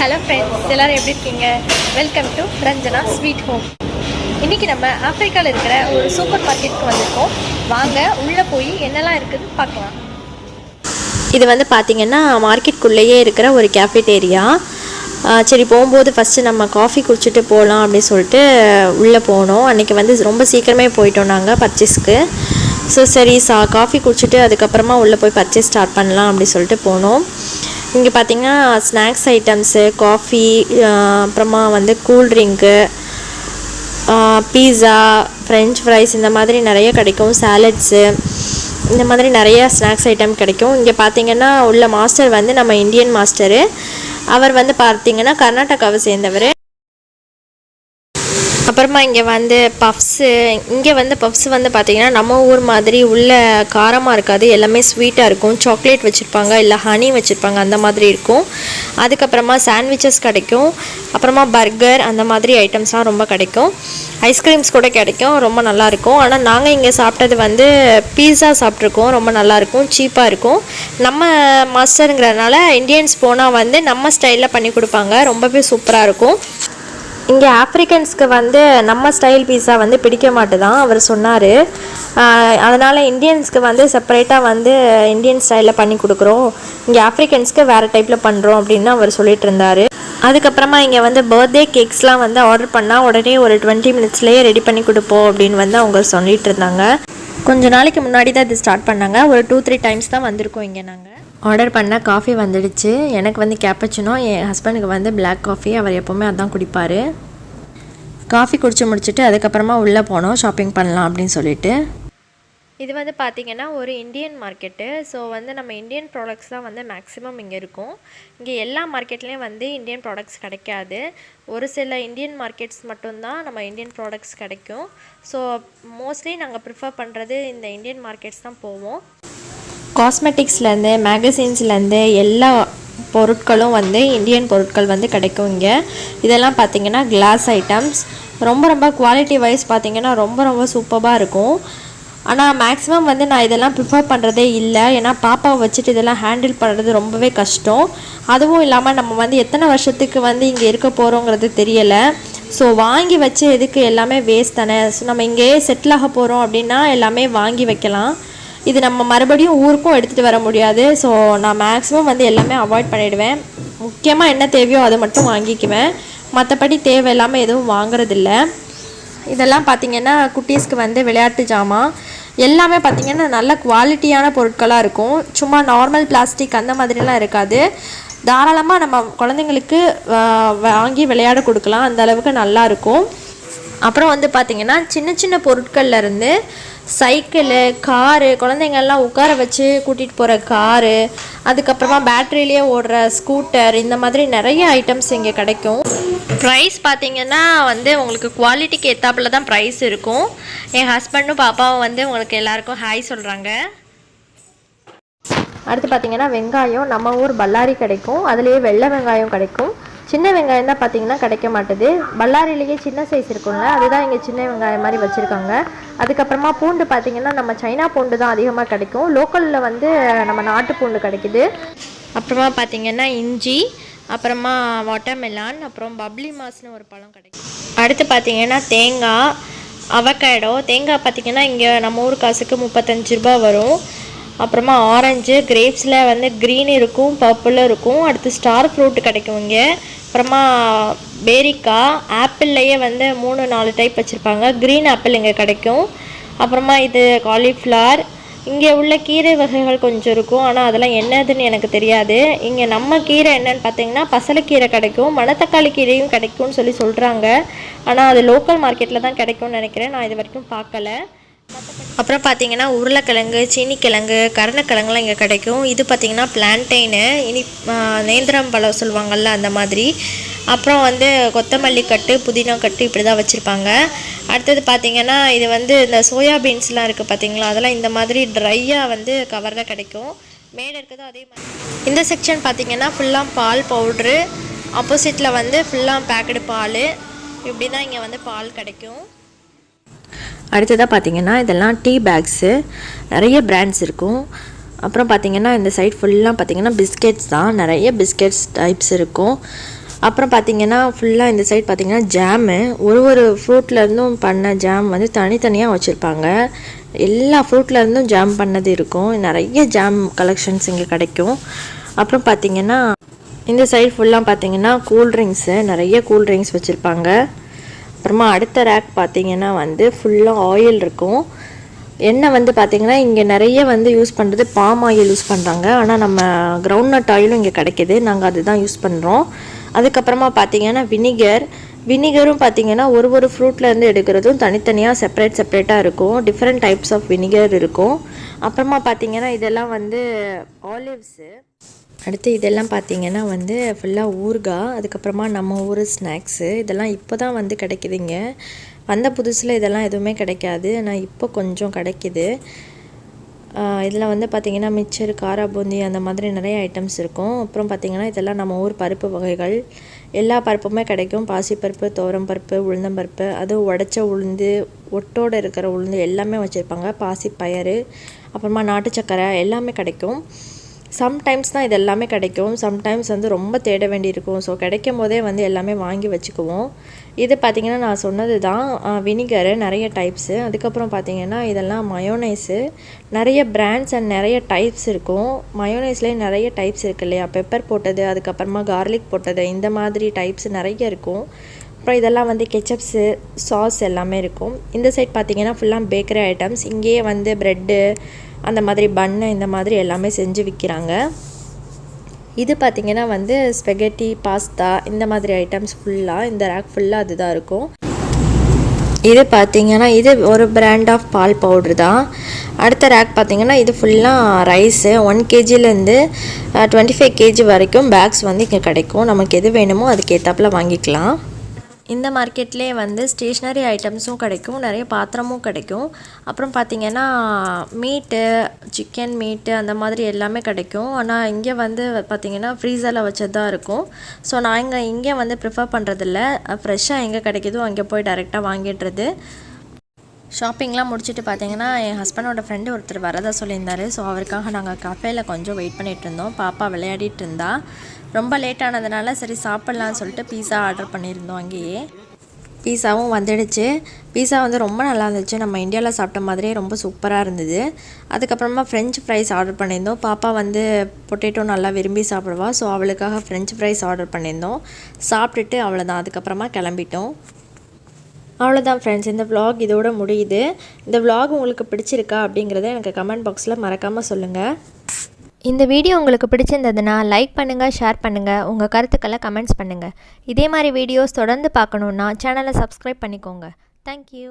Hello friends எல்லாரும் எப்படி இருக்கீங்க? Welcome to Ranjana sweet home இன்றைக்கி நம்ம ஆப்பிரிக்காவில் இருக்கிற ஒரு சூப்பர் மார்க்கெட்டுக்கு வந்திருக்கோம். வாங்க உள்ளே போய் என்னெல்லாம் இருக்குதுன்னு பார்க்கலாம். இது வந்து பார்த்திங்கன்னா மார்க்கெட்குள்ளேயே இருக்கிற ஒரு கேஃபேட்டேரியா சரி போகும்போது ஃபஸ்ட்டு நம்ம காஃபி குடிச்சிட்டு போகலாம் அப்படின்னு சொல்லிட்டு உள்ளே போனோம். அன்றைக்கி வந்து ரொம்ப சீக்கிரமே போயிட்டோம் நாங்கள் பர்ச்சேஸ்க்கு ஸோ சரி சா காஃபி குடிச்சிட்டு அதுக்கப்புறமா உள்ளே போய் பர்ச்சேஸ் ஸ்டார்ட் பண்ணலாம் அப்படின்னு சொல்லிட்டு போனோம். இங்கே பார்த்தீங்கன்னா ஸ்நாக்ஸ் ஐட்டம்ஸு காஃபி அப்புறமா வந்து கூல்ட்ரிங்க்கு பீஸா ஃப்ரெஞ்ச் ஃப்ரைஸ் இந்த மாதிரி நிறைய கிடைக்கும். சாலட்ஸு இந்த மாதிரி நிறைய ஸ்நாக்ஸ் ஐட்டம் கிடைக்கும். இங்கே பார்த்தீங்கன்னா உள்ள மாஸ்டர் வந்து நம்ம இந்தியன் மாஸ்டரு அவர் வந்து பார்த்தீங்கன்னா கர்நாடகாவை சேர்ந்தவர். அப்புறமா இங்கே வந்து பஃப்ஸு இங்கே வந்து பஃப்ஸ் வந்து பார்த்திங்கன்னா நம்ம ஊர் மாதிரி உள்ள காரமாக இருக்காது. எல்லாமே ஸ்வீட்டாக இருக்கும். சாக்லேட் வச்சுருப்பாங்க இல்லை ஹனி வச்சுருப்பாங்க அந்த மாதிரி இருக்கும். அதுக்கப்புறமா சாண்ட்விச்சஸ் கிடைக்கும். அப்புறமா பர்கர் அந்த மாதிரி ஐட்டம்ஸ்லாம் ரொம்ப கிடைக்கும். ஐஸ்கிரீம்ஸ் கூட கிடைக்கும். ரொம்ப நல்லாயிருக்கும் ஆனால் நாங்கள் இங்கே சாப்பிட்டது வந்து பீஸா சாப்பிட்ருக்கோம் ரொம்ப நல்லாயிருக்கும் சீப்பாக இருக்கும். நம்ம மாஸ்டருங்கிறதுனால இந்தியன்ஸ் போனால் வந்து நம்ம ஸ்டைலில் பண்ணி கொடுப்பாங்க. ரொம்பவே சூப்பராக இருக்கும். இங்கே ஆப்ரிக்கன்ஸ்க்கு வந்து நம்ம ஸ்டைல் பீஸா வந்து பிடிக்க மாட்டுதான் அவர் சொன்னார். அதனால் இந்தியன்ஸ்க்கு வந்து செப்பரேட்டாக வந்து இந்தியன் ஸ்டைலில் பண்ணி கொடுக்குறோம். இங்கே ஆப்ரிக்கன்ஸ்க்கு வேறு டைப்பில் பண்ணுறோம் அப்படின்னு அவர் சொல்லிட்டு இருந்தார். அதுக்கப்புறமா இங்கே வந்து பர்த்டே கேக்ஸ்லாம் வந்து ஆர்டர் பண்ணால் உடனே ஒரு டுவெண்ட்டி மினிட்ஸ்லேயே ரெடி பண்ணி கொடுப்போம் அப்படின்னு வந்து அவங்க சொல்லிட்டு இருந்தாங்க. கொஞ்ச நாளைக்கு முன்னாடி தான் இது ஸ்டார்ட் பண்ணாங்க. ஒரு டூ த்ரீ டைம்ஸ் தான் வந்திருக்கோம் இங்கே நாங்கள் ஆர்டர் பண்ண காஃபி வந்துடுச்சு. எனக்கு வந்து கேப்பச்சினோ என் ஹஸ்பண்டுக்கு வந்து பிளாக் காஃபி அவர் எப்போவுமே அதான் குடிப்பார். காஃபி குடிச்சு முடிச்சுட்டு அதுக்கப்புறமா உள்ளே போனோம் ஷாப்பிங் பண்ணலாம் அப்படின்னு சொல்லிட்டு. இது வந்து பார்த்திங்கன்னா ஒரு இந்தியன் மார்க்கெட்டு ஸோ வந்து நம்ம இந்தியன் ப்ராடக்ட்ஸ் தான் வந்து மேக்ஸிமம் இங்கே இருக்கும். இங்கே எல்லா மார்க்கெட்லேயும் வந்து இந்தியன் ப்ராடக்ட்ஸ் கிடைக்காது. ஒரு சில இந்தியன் மார்க்கெட்ஸ் மட்டும்தான் நம்ம இந்தியன் ப்ராடக்ட்ஸ் கிடைக்கும். ஸோ மோஸ்ட்லி நாங்கள் ப்ரிஃபர் பண்ணுறது இந்த இந்தியன் மார்க்கெட்ஸ் தான் போவோம். காஸ்மெட்டிக்ஸ்லேருந்து மேகசின்ஸ்லேருந்து எல்லா பொருட்களும் வந்து இந்தியன் பொருட்கள் வந்து கிடைக்கும் இங்கே. இதெல்லாம் பார்த்திங்கன்னா கிளாஸ் ஐட்டம்ஸ் ரொம்ப ரொம்ப குவாலிட்டி வைஸ் பார்த்திங்கன்னா ரொம்ப ரொம்ப சூப்பராக இருக்கும். ஆனால் மேக்ஸிமம் வந்து நான் இதெல்லாம் ப்ரிஃபர் பண்ணுறதே இல்லை. ஏன்னா பாப்பாவை வச்சுட்டு இதெல்லாம் ஹேண்டில் பண்ணுறது ரொம்பவே கஷ்டம். அதுவும் இல்லாமல் நம்ம வந்து எத்தனை வருஷத்துக்கு வந்து இங்கே இருக்க போகிறோங்கிறது தெரியலை. ஸோ வாங்கி வச்சு எதுக்கு எல்லாமே வேஸ்ட் தானே. ஸோ நம்ம இங்கேயே செட்டில் ஆக போகிறோம் அப்படின்னா எல்லாமே வாங்கி வைக்கலாம். இது நம்ம மறுபடியும் ஊருக்கும் எடுத்துகிட்டு வர முடியாது. ஸோ நான் மேக்ஸிமம் வந்து எல்லாமே அவாய்ட் பண்ணிவிடுவேன் முக்கியமாக என்ன தேவையோ அதை மட்டும் வாங்கிக்குவேன். மற்றபடி தேவை இல்லாமல் எதுவும் வாங்குறதில்ல. இதெல்லாம் பார்த்திங்கன்னா குட்டீஸ்க்கு வந்து விளையாட்டு ஜாமான் எல்லாமே பார்த்திங்கன்னா நல்ல குவாலிட்டியான பொருட்களாக இருக்கும். சும்மா நார்மல் பிளாஸ்டிக் அந்த மாதிரிலாம் இருக்காது. தாராளமாக நம்ம குழந்தைங்களுக்கு வாங்கி விளையாட கொடுக்கலாம். அந்த அளவுக்கு நல்லா இருக்கும். அப்புறம் வந்து பார்த்திங்கன்னா சின்ன சின்ன பொருட்கள்ல இருந்து சைக்கிளு காரு குழந்தைங்கள்லாம் உட்கார வச்சு கூட்டிகிட்டு போகிற காரு அதுக்கப்புறமா பேட்டரியிலே ஓடுற ஸ்கூட்டர் இந்த மாதிரி நிறைய ஐட்டம்ஸ் இங்கே கிடைக்கும். ப்ரைஸ் பார்த்தீங்கன்னா வந்து உங்களுக்கு குவாலிட்டிக்கு ஏற்றாப்புல தான் ப்ரைஸ் இருக்கும். என் ஹஸ்பண்டும் பாப்பாவும் வந்து உங்களுக்கு எல்லாருக்கும் ஹாய் சொல்கிறாங்க அடுத்து பார்த்தீங்கன்னா வெங்காயம் நம்ம ஊர் பல்லாரி கிடைக்கும். அதுலேயே வெள்ளை வெங்காயம் கிடைக்கும். சின்ன வெங்காயம் தான் பார்த்தீங்கன்னா கிடைக்க மாட்டுது. பல்லாரிலேயே சின்ன சைஸ் இருக்கும்ல அதுதான் இங்கே சின்ன வெங்காயம் மாதிரி வச்சுருக்காங்க. அதுக்கப்புறமா பூண்டு பார்த்தீங்கன்னா நம்ம சைனா பூண்டு தான் அதிகமாக கிடைக்கும். லோக்கலில் வந்து நம்ம நாட்டு பூண்டு கிடைக்குது. அப்புறமா பார்த்தீங்கன்னா இஞ்சி அப்புறமா வாட்டர்மெலான் அப்புறம் பப்ளி மாஸ்னு ஒரு பழம் கிடைக்கும். அடுத்து பார்த்தீங்கன்னா தேங்காய் அவகேடோ தேங்காய் பார்த்தீங்கன்னா இங்கே நம்ம ஊர் காசுக்கு முப்பத்தஞ்சு ரூபாய் வரும். அப்புறமா ஆரஞ்சு கிரேப்ஸில் வந்து க்ரீன் இருக்கும் பர்பிள் இருக்கும். அடுத்து ஸ்டார் ஃப்ரூட் கிடைக்கும் இங்கே. அப்புறமா பேரிக்கா ஆப்பிள்லையே வந்து மூணு நாலு டைப் வச்சுருப்பாங்க. க்ரீன் ஆப்பிள் இங்கே கிடைக்கும். அப்புறமா இது காலிஃப்ளவர் இங்கே உள்ள கீரை வகைகள் கொஞ்சம் இருக்கும். ஆனால் அதெல்லாம் என்னதுன்னு எனக்கு தெரியாது. இங்கே நம்ம கீரை என்னன்னு பார்த்தீங்கன்னா பசலைக்கீரை கிடைக்கும். மணத்தக்காளி கீரையும் கிடைக்கும்னு சொல்லி சொல்கிறாங்க ஆனால் அது லோக்கல் மார்க்கெட்டில் தான் கிடைக்கும்னு நினைக்கிறேன். நான் இது வரைக்கும் பார்க்கல. அப்புறம் பார்த்தீங்கன்னா உருளைக்கிழங்கு சீனிக்கிழங்கு கருணக்கிழங்குலாம் இங்கே கிடைக்கும். இது பார்த்தீங்கன்னா பிளான்டைனு இனி நேந்திரம் பழம் சொல்லுவாங்கள்ல அந்த மாதிரி. அப்புறம் வந்து கொத்தமல்லி கட்டு புதினா கட்டு இப்படி தான் வச்சுருப்பாங்க. அடுத்தது பார்த்திங்கன்னா இது வந்து இந்த சோயா பீன்ஸ்லாம் இருக்குது பார்த்திங்களா? அதெல்லாம் இந்த மாதிரி ட்ரையாக வந்து கவரில் கிடைக்கும். மேலே இருக்கிறதும் அதே மாதிரி. இந்த செக்ஷன் பார்த்திங்கன்னா ஃபுல்லாக பால் பவுட்ரு ஆப்போசிட்டில் வந்து ஃபுல்லாக பேக்கடு பால். இப்படி தான் இங்கே வந்து பால் கிடைக்கும். அடுத்ததாக பார்த்தீங்கன்னா இதெல்லாம் டீ பேக்ஸு நிறைய பிராண்ட்ஸ் இருக்கும். அப்புறம் பார்த்தீங்கன்னா இந்த சைட் ஃபுல்லாக பார்த்தீங்கன்னா பிஸ்கெட்ஸ் தான். நிறைய பிஸ்கெட்ஸ் டைப்ஸ் இருக்கும். அப்புறம் பார்த்தீங்கன்னா ஃபுல்லாக இந்த சைட் பார்த்தீங்கன்னா ஜாமு ஒரு ஒரு ஃப்ரூட்லேருந்தும் பண்ண ஜாம் வந்து தனித்தனியாக வச்சுருப்பாங்க. எல்லா ஃப்ரூட்லேருந்தும் ஜாம் பண்ணது இருக்கும். நிறைய ஜாம் கலெக்ஷன்ஸ் இங்கே கிடைக்கும். அப்புறம் பார்த்தீங்கன்னா இந்த சைடு ஃபுல்லாக பார்த்தீங்கன்னா கூல்ட்ரிங்க்ஸு நிறைய கூல்ட்ரிங்க்ஸ் வச்சுருப்பாங்க. அப்புறமா அடுத்த ரேக் பார்த்தீங்கன்னா வந்து ஃபுல்லாக ஆயில் இருக்கும். எண்ணெய் வந்து பார்த்தீங்கன்னா இங்கே நிறைய வந்து யூஸ் பண்ணுறது பாம் ஆயில் யூஸ் பண்ணுறாங்க ஆனால் நம்ம கிரவுண்ட் நட் ஆயிலும் இங்கே கிடைக்கிது. நாங்கள் அதுதான் யூஸ் பண்ணுறோம் அதுக்கப்புறமா பார்த்தீங்கன்னா வினிகர் வினிகரும் பார்த்தீங்கன்னா ஒரு ஒரு ஃப்ரூட்லேருந்து எடுக்கிறதும் தனித்தனியாக செப்பரேட் செப்பரேட்டாக இருக்கும். டிஃப்ரெண்ட் டைப்ஸ் ஆஃப் வினிகர் இருக்கும். அப்புறமா பார்த்தீங்கன்னா இதெல்லாம் வந்து ஆலிவ்ஸு அடுத்து இதெல்லாம் பார்த்தீங்கன்னா வந்து ஃபுல்லாக ஊறுகாய் அதுக்கப்புறமா நம்ம ஊர் ஸ்நாக்ஸு இதெல்லாம் இப்போ தான் வந்து கிடைக்குதுங்க. வந்த புதுசில் இதெல்லாம் எதுவுமே கிடைக்காது. ஆனால் இப்போ கொஞ்சம் கிடைக்குது. இதில் வந்து பார்த்திங்கன்னா மிச்சர் காரா பூந்தி அந்த மாதிரி நிறைய ஐட்டம்ஸ் இருக்கும். அப்புறம் பார்த்திங்கன்னா இதெல்லாம் நம்ம ஊர் பருப்பு வகைகள். எல்லா பருப்புமே கிடைக்கும். பாசிப்பருப்பு துவரம் பருப்பு உளுந்தம்பருப்பு அதுவும் உடச்ச உளுந்து ஒட்டோடு இருக்கிற உளுந்து எல்லாமே வச்சுருப்பாங்க. பாசி பயறு அப்புறமா நாட்டு சக்கரை எல்லாமே கிடைக்கும். சம்டைம்ஸ் தான் இது எல்லாமே கிடைக்கும். சம்டைம்ஸ் வந்து ரொம்ப தேட வேண்டியிருக்கும். ஸோ கிடைக்கும் போதே வந்து எல்லாமே வாங்கி வச்சுக்குவோம். இது பார்த்திங்கன்னா நான் சொன்னது தான் வினிகரு நிறைய டைப்ஸு அதுக்கப்புறம் பார்த்திங்கன்னா இதெல்லாம் மயோனைஸு நிறைய பிராண்ட்ஸ் அண்ட் நிறைய டைப்ஸ் இருக்கும். மயோனைஸ்லேயே நிறைய டைப்ஸ் இருக்கு இல்லையா? பெப்பர் போட்டது அதுக்கப்புறமா கார்லிக் போட்டது இந்த மாதிரி டைப்ஸ் நிறைய இருக்கும். அப்புறம் இதெல்லாம் வந்து கெச்சப்ஸு சாஸ் எல்லாமே இருக்கும். இந்த சைட் பார்த்திங்கன்னா ஃபுல்லாக பேக்கரி ஐட்டம்ஸ் இங்கேயே வந்து ப்ரெட்டு அந்த மாதிரி பன்னு இந்த மாதிரி எல்லாமே செஞ்சு விற்கிறாங்க இது பார்த்திங்கன்னா வந்து ஸ்பெகட்டி பாஸ்தா இந்த மாதிரி ஐட்டம்ஸ் ஃபுல்லாக இந்த ரேக் ஃபுல்லாக அதுதான் இருக்கும். இது பார்த்தீங்கன்னா இது ஒரு பிராண்ட் ஆஃப் பால் பவுட்ரு தான். அடுத்த ரேக் பார்த்திங்கன்னா இது ஃபுல்லாக ரைஸு ஒன் கேஜிலேருந்து டுவெண்ட்டி ஃபைவ் கேஜி வரைக்கும் பேக்ஸ் வந்து இங்கே கிடைக்கும். நமக்கு எது வேணுமோ அதுக்கு ஏற்றாப்பில் வாங்கிக்கலாம். இந்த மார்க்கெட்லேயே வந்து ஸ்டேஷ்னரி ஐட்டம்ஸும் கிடைக்கும் நிறைய பாத்திரமும் கிடைக்கும். அப்புறம் பார்த்திங்கன்னா மீட்டு சிக்கன் மீட்டு அந்த மாதிரி எல்லாமே கிடைக்கும். ஆனால் இங்கே வந்து பார்த்திங்கன்னா ஃப்ரீசரில் வச்சது தான் இருக்கும். ஸோ நான் இங்கே இங்கே வந்து ப்ரிஃபர் பண்ணுறதில்ல ஃப்ரெஷ்ஷாக எங்கே கிடைக்குதோ அங்கே போய் டைரெக்டாக வாங்கிடுறது. ஷாப்பிங்லாம் முடிச்சுட்டு பார்த்தீங்கன்னா என் ஹஸ்பண்டோட ஃப்ரெண்டு ஒருத்தர் வரதா சொல்லியிருந்தாரு. ஸோ அவருக்காக நாங்கள் கஃபேயில் கொஞ்சம் வெயிட் பண்ணிகிட்டு இருந்தோம். பாப்பா விளையாடிட்டு இருந்தா. ரொம்ப லேட் ஆனதுனால சரி சாப்பிட்லான்னு சொல்லிட்டு பீஸா ஆர்டர் பண்ணியிருந்தோம் அங்கேயே. பீஸாவும் வந்துடுச்சு. பீஸா வந்து ரொம்ப நல்லா இருந்துச்சு. நம்ம இந்தியாவில் சாப்பிட்ட மாதிரியே ரொம்ப சூப்பராக இருந்தது. அதுக்கப்புறமா ஃப்ரெஞ்ச் ஃப்ரைஸ் ஆர்டர் பண்ணியிருந்தோம். பாப்பா வந்து பொட்டேட்டோ நல்லா விரும்பி சாப்பிடுவா. ஸோ அவளுக்காக ஃப்ரெஞ்ச் ஃப்ரைஸ் ஆர்டர் பண்ணியிருந்தோம். சாப்பிட்டுட்டு அவ்வளோதான் அதுக்கப்புறமா கிளம்பிட்டோம். அவ்வளோதான் ஃப்ரெண்ட்ஸ் இந்த விலாக் இதோட முடியுது. இந்த விலாக் உங்களுக்கு பிடிச்சிருக்கா அப்படிங்கிறத எனக்கு கமெண்ட் பாக்ஸில் மறக்காமல் சொல்லுங்கள் இந்த வீடியோ உங்களுக்கு பிடிச்சிருந்ததுன்னா லைக் பண்ணுங்கள் ஷேர் பண்ணுங்கள் உங்கள் கருத்துக்களை கமெண்ட்ஸ் பண்ணுங்கள் இதே மாதிரி வீடியோஸ் தொடர்ந்து பார்க்கணுன்னா சேனலை சப்ஸ்கிரைப் பண்ணிக்கோங்க. தேங்க்யூ